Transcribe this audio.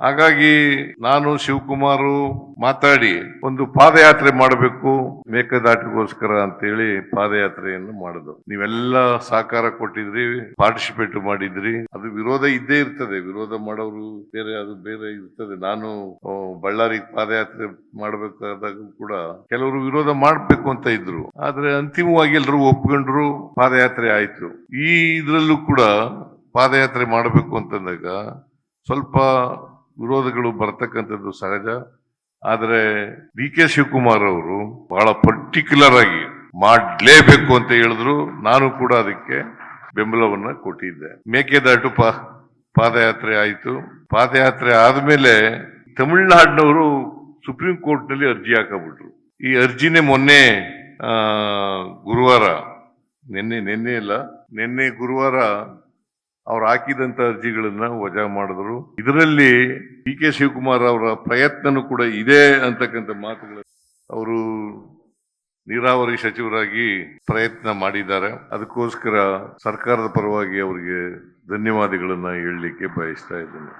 ಹಾಗಾಗಿ ನಾನು ಶಿವಕುಮಾರು ಮಾತಾಡಿ ಒಂದು ಪಾದಯಾತ್ರೆ ಮಾಡಬೇಕು, ಮೇಕೆದಾಟಿಗೋಸ್ಕರ ಅಂತೇಳಿ ಪಾದಯಾತ್ರೆಯನ್ನು ಮಾಡಿದ್ರು ನೀವೆಲ್ಲ ಸಹಕಾರ ಕೊಟ್ಟಿದ್ರಿ ಪಾರ್ಟಿಸಿಪೇಟ್ ಮಾಡಿದ್ರಿ. ಅದು ವಿರೋಧ ಇದ್ದೇ ಇರ್ತದೆ. ವಿರೋಧ ಮಾಡೋರು ಬೇರೆ, ಅದು ಬೇರೆ ಇರ್ತದೆ. ನಾನು ಬಳ್ಳಾರಿಗೆ ಬಳ್ಳಾರಿ ಪಾದಯಾತ್ರೆ ಮಾಡಬೇಕಾದಾಗ ಕೂಡ ಕೆಲವರು ವಿರೋಧ ಮಾಡಬೇಕು ಅಂತ ಇದ್ರು. ಆದ್ರೆ ಅಂತಿಮವಾಗಿ ಎಲ್ಲರೂ ಒಪ್ಕೊಂಡ್ರು, ಪಾದಯಾತ್ರೆ ಆಯ್ತು. ಈ ಇದ್ರಲ್ಲೂ ಕೂಡ ಪಾದಯಾತ್ರೆ ಮಾಡಬೇಕು ಅಂತಂದಾಗ ಸ್ವಲ್ಪ ವಿರೋಧಗಳು ಬರ್ತಕ್ಕಂಥದ್ದು ಸಹಜ. ಆದರೆ ಡಿ ಕೆ ಶಿವಕುಮಾರ್ ಅವರು ಬಹಳ ಪರ್ಟಿಕ್ಯುಲರ್ ಆಗಿ ಮಾಡಲೇಬೇಕು ಅಂತ ಹೇಳಿದ್ರು. ನಾನು ಕೂಡ ಅದಕ್ಕೆ ಬೆಂಬಲವನ್ನ ಕೊಟ್ಟಿದ್ದೆ. ಮೇಕೆದಾಟು ಪಾ, ಪಾದಯಾತ್ರೆ ಆಯಿತು. ಪಾದಯಾತ್ರೆ ಆದಮೇಲೆ ತಮಿಳುನಾಡಿನವರು ಸುಪ್ರೀಂ ಕೋರ್ಟ್ನಲ್ಲಿ ಅರ್ಜಿ ಹಾಕಬಿಟ್ರು. ಈ ಅರ್ಜಿನೇ ಮೊನ್ನೆ ಗುರುವಾರ, ನಿನ್ನೆ ನಿನ್ನೆ ಇಲ್ಲ ನಿನ್ನೆ ಗುರುವಾರ ಅವ್ರು ಹಾಕಿದಂತ ಅರ್ಜಿಗಳನ್ನ ವಜಾ ಮಾಡಿದ್ರು. ಇದರಲ್ಲಿ ಡಿ ಕೆ ಶಿವಕುಮಾರ್ ಅವರ ಪ್ರಯತ್ನನೂ ಕೂಡ ಇದೆ ಅಂತಕ್ಕಂಥ ಮಾತುಗಳು ಅವರು ನೀರಾವರಿ ಸಚಿವರಾಗಿ ಪ್ರಯತ್ನ ಮಾಡಿದ್ದಾರೆ. ಅದಕ್ಕೋಸ್ಕರ ಸರ್ಕಾರದ ಪರವಾಗಿ ಅವರಿಗೆ ಧನ್ಯವಾದಗಳನ್ನ ಹೇಳಲಿಕ್ಕೆ ಬಯಸ್ತಾ ಇದ್ದೇನೆ.